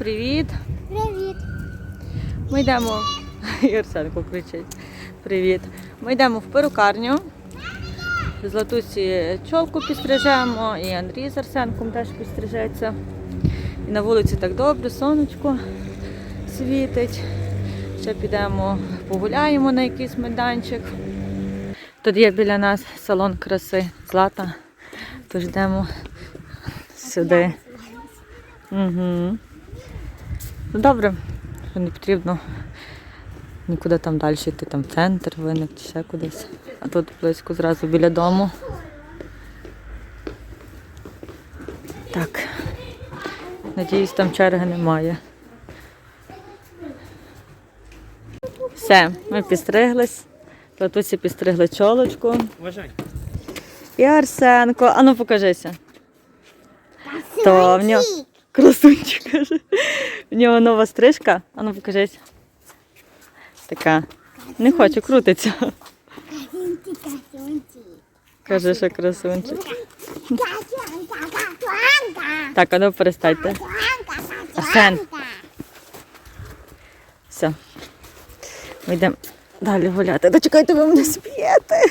привіт! Привіт. Ми йдемо. Арсенко кричить. Привіт. Ми йдемо в перукарню. З Латусі чолку підстрижемо, і Андрій з Арсенком теж підстрижеться. І на вулиці так добре, сонечко світить. Ще підемо погуляємо на якийсь майданчик. Тут є біля нас салон краси Злата. Тож йдемо сюди. Угу. Ну добре, що не потрібно нікуди там далі йти, там центр виник чи ще кудись. А тут близько зразу біля дому. Так. Надіюсь, там черги немає. Все, ми підстриглись. Латусі підстригли чолочку. Вважай. І Арсенко. Ану покажися. То в нього красунчик каже. В нього нова стрижка. Ану покажись. Така. Не хочу, крутиться. Каже, що красунчик. Так, ану перестаньте. Арсен. Все. Ми йдемо далі гуляти. Дочекайте, ви мене сп'єте.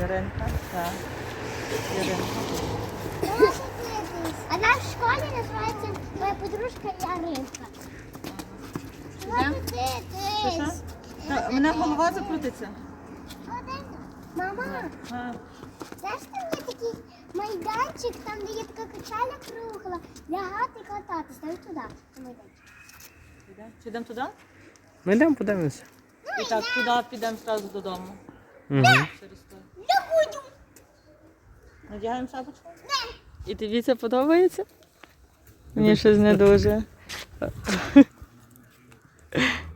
Яринка, так. Яринка. В школе называется моя подружка Яринка. Що? Та, У мене голова закрутиться. Мама, А, знаєш, там є такий майданчик, там де є така качаля кругла, лягати і кататись. Дай туди, на майданчик. йдемо. Чи йдемо туди? Ми йдемо подивимося. І так, туди підемо одразу додому. Угу. Через то. Надягаємо шапочку? І тобі це подобається? Мені щось не дуже.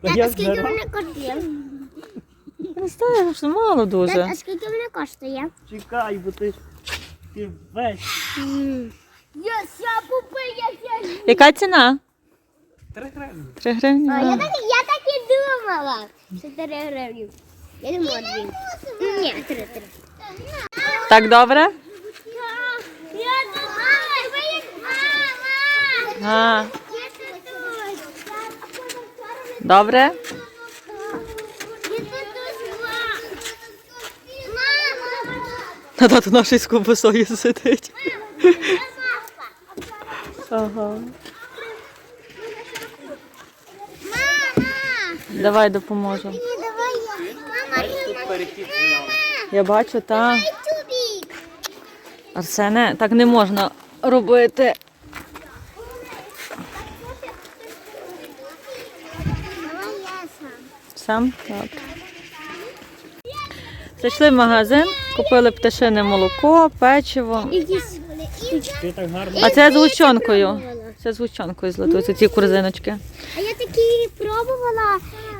Тата, скільки вона коштує? Не знаю, що мало дуже. Тата, скільки вона коштує? Чекай, бо ти, ти весь. Я ся купила, Яка ціна? Три гривні. Три гривні. А, я, так, я так і думала. Що 3 гривні. Я думала дві. Ні, три, три. Так добре? Я думала, ви як мама. А, добре? На тату нашої з ковбасою сидить. Ага. Мама. Давай допоможу. Давай я. Бачу, та тюбік. Арсене, так не можна робити. Давай я сам. Сам? Так. Зайшли в магазин, купили пташине молоко, печиво. Так. А це з гущонкою. Це з гущонкою златуються, ці корзиночки. А я такі пробувала.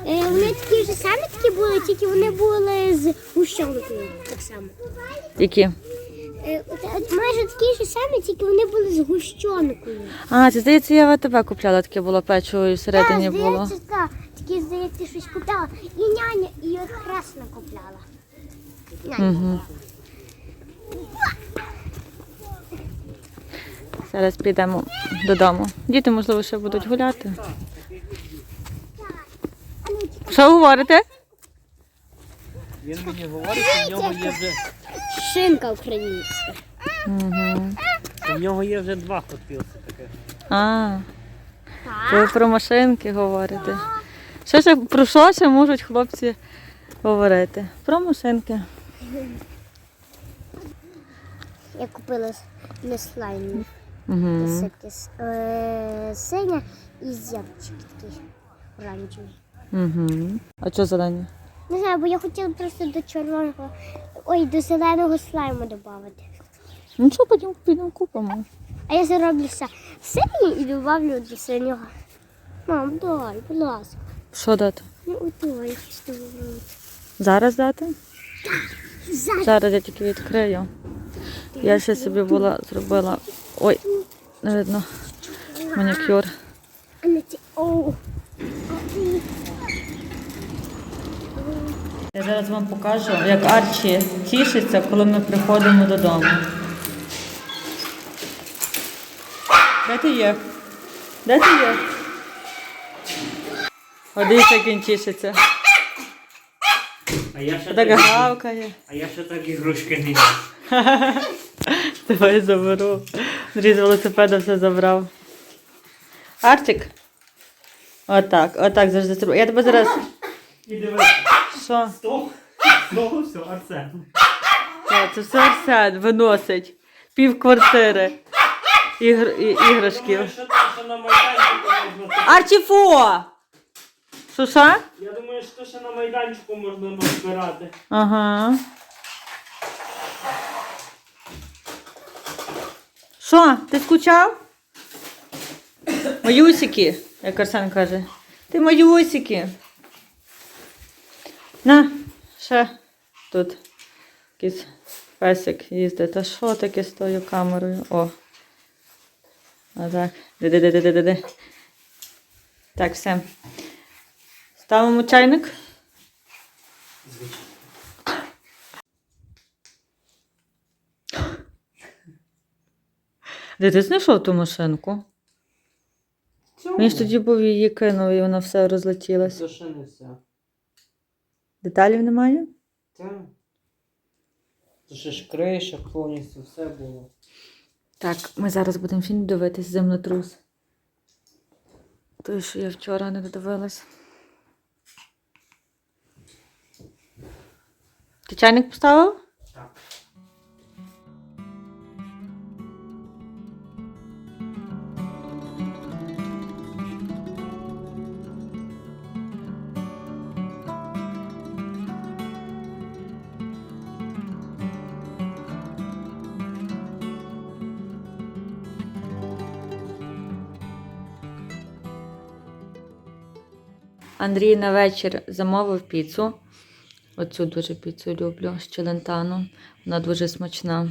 е, Вони такі ж самі такі були, тільки вони були з гущонкою. Так само. Які? Е, от, от Майже такі ж самі, тільки вони були з гущонкою. А, це здається, я в АТБ купляла таке було печиво і всередині Так, було. здається, так. Такі, здається, щось купляла. І няня, і хресна купляла. Няня. Угу. Зараз підемо додому. Діти, можливо, ще будуть гуляти. Що говорите? Він мені говорить, що в нього є вже, Шинка українська. Угу. в нього є вже два хотпілси таке. А, це ви про машинки говорите. Що ще про що ще можуть хлопці говорити? Про машинки. Я купила не слайм. Угу. Е, синя і зябчик такий оранжевий. Угу. А що зелені? Не знаю, бо я хотіла просто до чорного, ой, до зеленого слайму додати. Ну що, потім підемо купимо. А я зароблю все синій і додавлю до синього. Мам, дай, будь ласка. Що дати? Ну, я хочу. Зараз дати? Зараз. Зараз я тільки відкрию. Я ще собі була зробила. Ой, не видно. Манікюр. Я зараз вам покажу, як Арчі тішиться, коли ми приходимо додому. Де ти є? Де ти є? О, дивіться, як він тішиться. А я ще Так так, гавкає. а я ще так ігрушки не. Давай заберу. Андрій з велосипеда все забрав. Арчик. Отак, отак завжди зроблю. Я тебе зараз. І дивись, Що? стоп, знову все, Арсен. О, це все Арсен виносить. Пів квартири. Ігр... і- іграшків. Думаю, що, що на майданчику можна... Арчі що? Я думаю, що ще на майданчику можна назбирати. Ага. Що, ти скучав? Маюсики, як Арсен каже. Ти маюсики. На, ще тут якийсь песик їздить. А що таке з тою камерою? О. А так. Де-де-де-де-де-де. Так, все. Ставимо чайник. Де ти знайшов ту машинку? Він ж тоді був її кинув, і вона все розлетілась. Це ще не все. Деталів немає? Так. Це ще ж криша, повністю все було. Так, ми зараз будемо фільм дивитись землетрус. Той, що я вчора не додивилась. Ти чайник поставив? Так. Андрій на вечір замовив піцу. Оцю дуже піцу люблю з челентаном. Вона дуже смачна.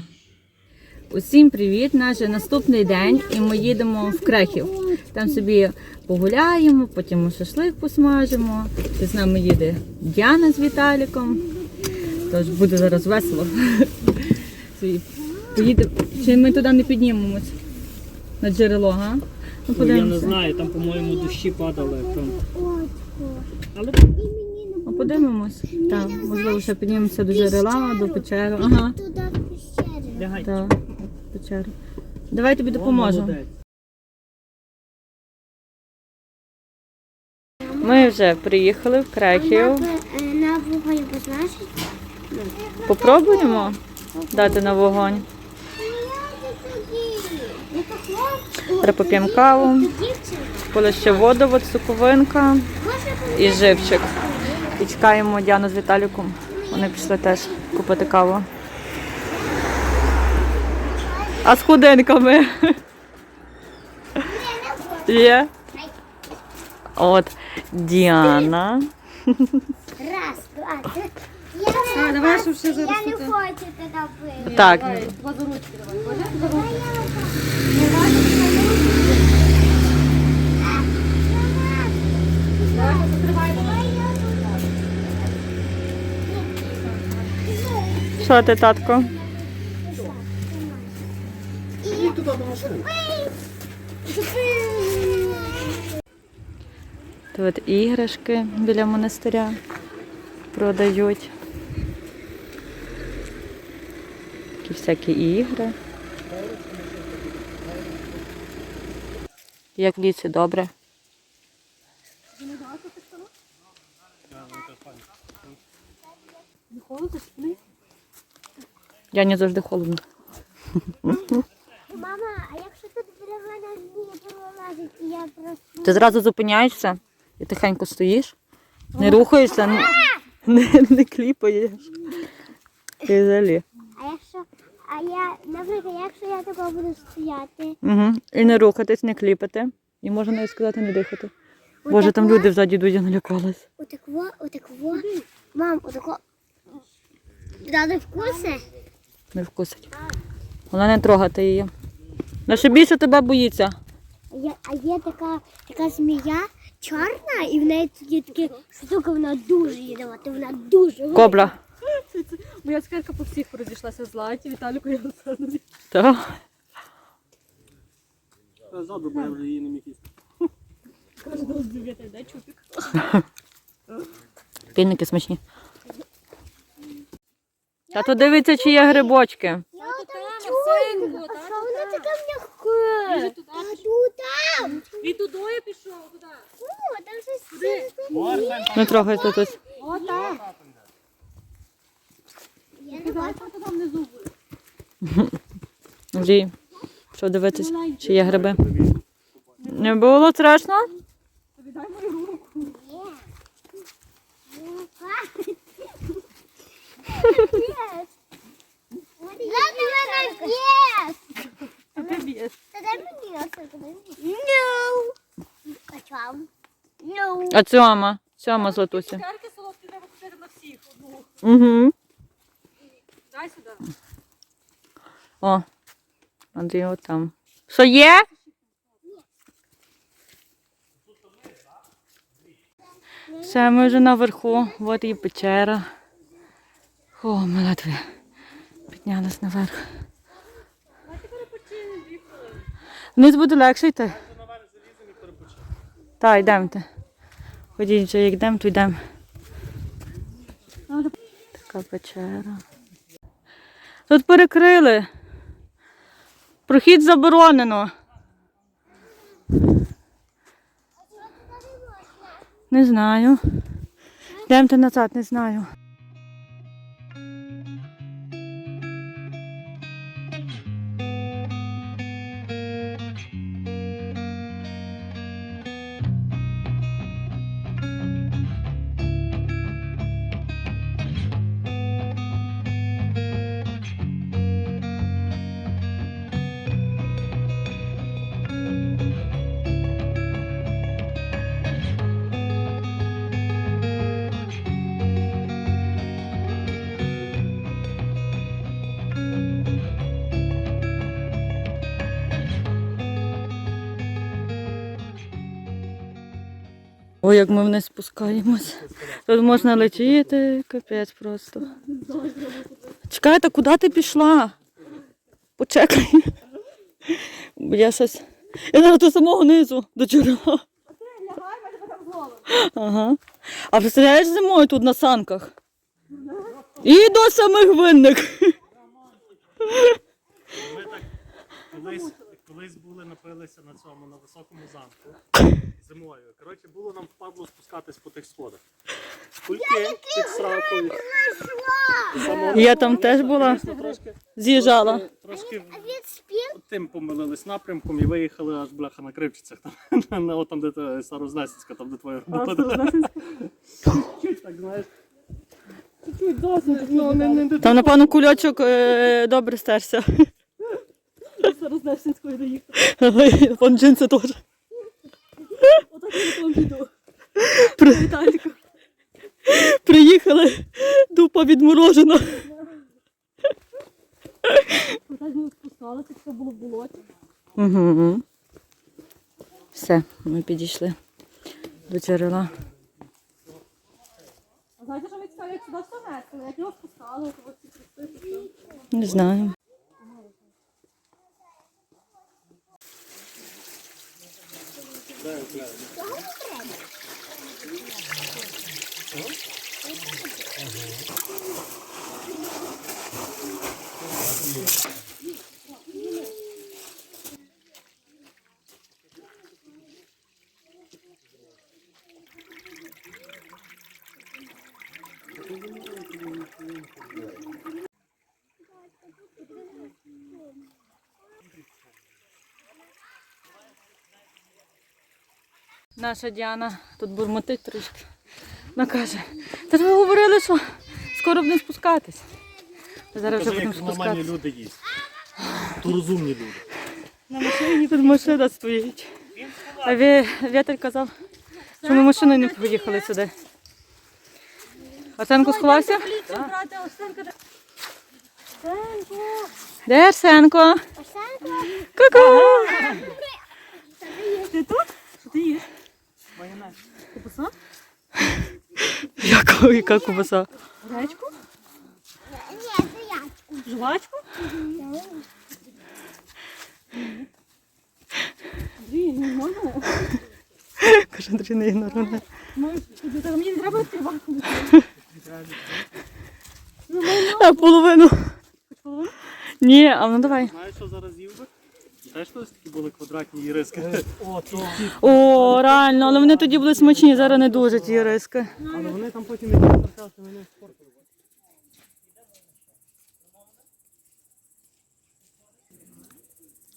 Усім привіт! Наш наступний день, і ми їдемо в Крехів. Там собі погуляємо, потім шашлик посмажимо. З нами їде Діана з Віталіком. Тож буде зараз весело. Поїдемо. Чи ми туди не піднімемось? На джерело, га? Ну, Ну, я не знаю, там, по-моєму, дощі падали. Там. Але подивимось. Так, можливо, ще піднімемося до джерела, до печери. Ага. Туди в пещері. лягай. Так, печери. Давай тобі допоможу. Ми вже приїхали в Крехів. е, На вогонь позначить? Попробуємо дати на вогонь. Поп'ємо каву, коли ще воду, от соковинка і живчик. І чекаємо Діану з Віталіком. Вони пішли теж купити каву. А з худинками? Є? От Діана. Раз, два, три. Я не, давай, щоб ще зараз я не хочу туди бити. Так, Два за ручки давай. Що ти, татко? Тут іграшки біля монастиря продають. Такі всякі ігри. Як в ліці добре. Не холодно, спини. Я не завжди холодно. Мама, а якщо тут біля мене змія пролазить, і я просто... Ти зразу зупиняєшся і тихенько стоїш, не рухаєшся, не, не, не кліпаєш. І взагалі. А якщо... А я, наприклад, якщо я тако буду стояти, Угу. І не рухатись, не кліпати. І можна навіть сказати, не дихати. Боже, там люди взаді йдуть, я налякалась. отакво, отакво, мам, отако, дали вкуси, Не вкусить. Головне не трогати її. На що більше тебе боїться. а є, а є така, така змія чорна, і в неї є такі штуки, вона дуже їдова, вона дуже. Кобра. Моя скарка по всіх розійшлася златі, Віталіку я Олександрові. Так. ззаду, бо я вже її не міг їсти. Чупік. Пільники смачні. Тато дивиться, чи є грибочки. Я там там, чую. А що воно таке м'яке? туди там. Він туди пішов, туди. О, там щось Не трогай тут. О, там. Я не бачу. там, там внизу буде. Андрій, що дивитись, чи є гриби? Не було страшно? Тобі дай мою руку. А цьома? Цьома златусі. Цукерки солодкі треба купити на всіх одну. Угу. Дай сюди. О, Андрій от там. Що є? Все, ми вже наверху. От і печера. О, ми ледве піднялись наверх. Вниз буде легше йти. Так, йдемте. Ходіть вже, як йдемо, то йдемо. Така печера. Тут перекрили. Прохід заборонено. Не знаю. Йдемте назад, не знаю. Ой, як ми вниз спускаємось. Тут можна летіти, капець просто. Чекайте, куди ти пішла? Почекай. Я щось. Я зараз до самого низу, до джерела. Ага. А представляєш зимою тут на санках? І до самих винних. Ми так колись, колись були, напилися на цьому, на високому замку зимою. Коротше, було нам впадло спускатись по тих сходах. Кульки під сракою. Я там теж була, з'їжджала. трошки А він спів? тим помилились напрямком і виїхали аж бляха на Кривчицях. Там, на, на, там, де та Старознесенська, там де твоя робота. Чуть так, знаєш. Ну, Там, напевно, кульочок е, добре стерся. Знаєш, сільської доїхати. Вон джинси теж. Отак я вам. При- Віталіка. Приїхали, дупа відморожена. Отак ми спускалися, все було в болоті. Угу. Все, ми підійшли до джерела. А знаєте, що ми цікаві, як сюди все несли? Як його спускали, то ось ці. Не знаю. Uhum. Наша Діана тут бурмотить трішки. Вона каже, та ж ви говорили, що скоро будемо спускатись. Зараз вже будемо як нормальні спускатись. люди їсть. То розумні люди. На машині тут машина стоїть. А ві- вітер казав, що ми машиною не поїхали сюди. Арсенко сховався? Де Арсенко? Арсенко? Ку-ку! Ти тут? Ти їш? Купуса? Яка, яка кубаса? Гречку? Ні, я. Жвачку? Андрій, ну можна? Каже, Андрій не ігнорує. Ну, мені не треба відкривати. А половину. половину? Ні, а ну давай. Знаєш, що зараз їв би? Теж колись такі були квадратні іриски. О, то. О, реально, але вони тоді були смачні, зараз не дуже ті риски. Але вони там потім не торкалися, вони спортили.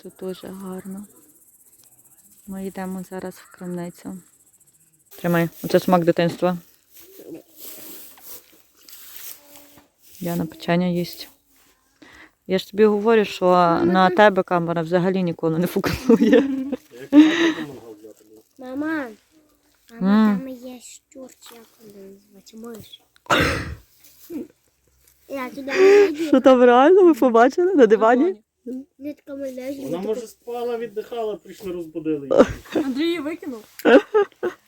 Тут дуже гарно. Ми йдемо зараз в крамницю. Тримай, оце смак дитинства. Яна печення їсть. Я ж тобі говорю, що на тебе камера взагалі ніколи не фокусує. Мама, М. там є щурчі, як вони називаються, миш. Я туди не йду. Що там реально ви побачили на дивані? Мене Вона може спала, віддихала, прийшли розбудили її. Андрій її викинув.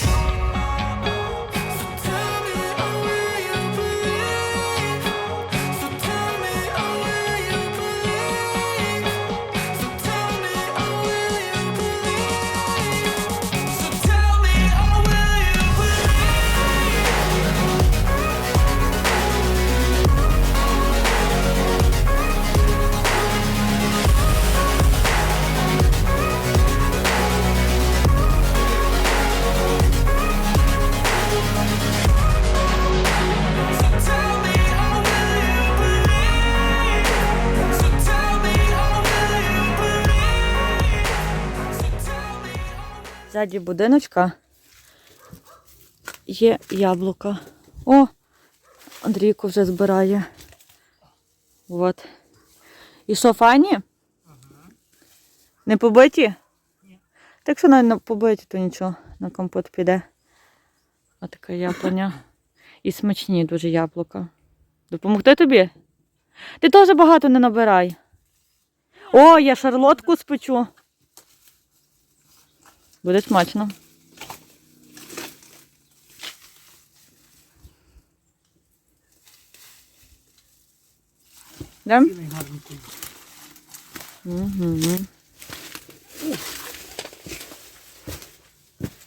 Ззаді будиночка є яблука. О, Андрійко вже збирає. От. І що, файні? Не побиті? Ні. Так якщо навіть не побиті, то нічого, на компот піде. А така яблуня. І смачні дуже яблука. Допомогти тобі? Ти теж багато не набирай. О, я шарлотку спечу. Буде смачно. Да? Угу.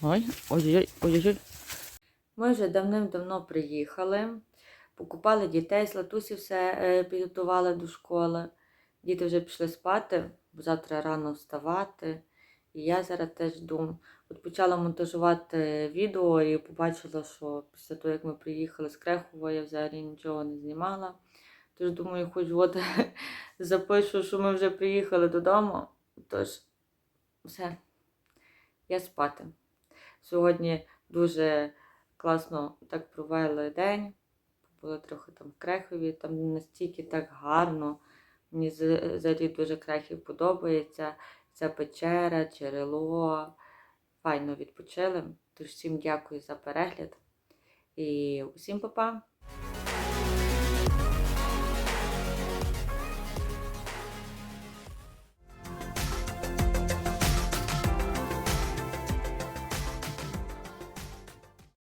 Ой, ой-ой, ой-ой. Ми вже давним-давно приїхали, покупали дітей, з Латусі все е, підготували до школи. Діти вже пішли спати, бо завтра рано вставати. І я зараз теж думаю. От почала монтажувати відео і побачила, що після того, як ми приїхали з Крехова, я взагалі нічого не знімала. Тож думаю, хоч от запишу, що ми вже приїхали додому. Тож, все, я спати. Сьогодні дуже класно так провели день. Було трохи там в Крехові, там настільки так гарно. Мені взагалі дуже Крехів подобається. Ця печера, джерело. Файно відпочили. Тож всім дякую за перегляд. І усім па-па!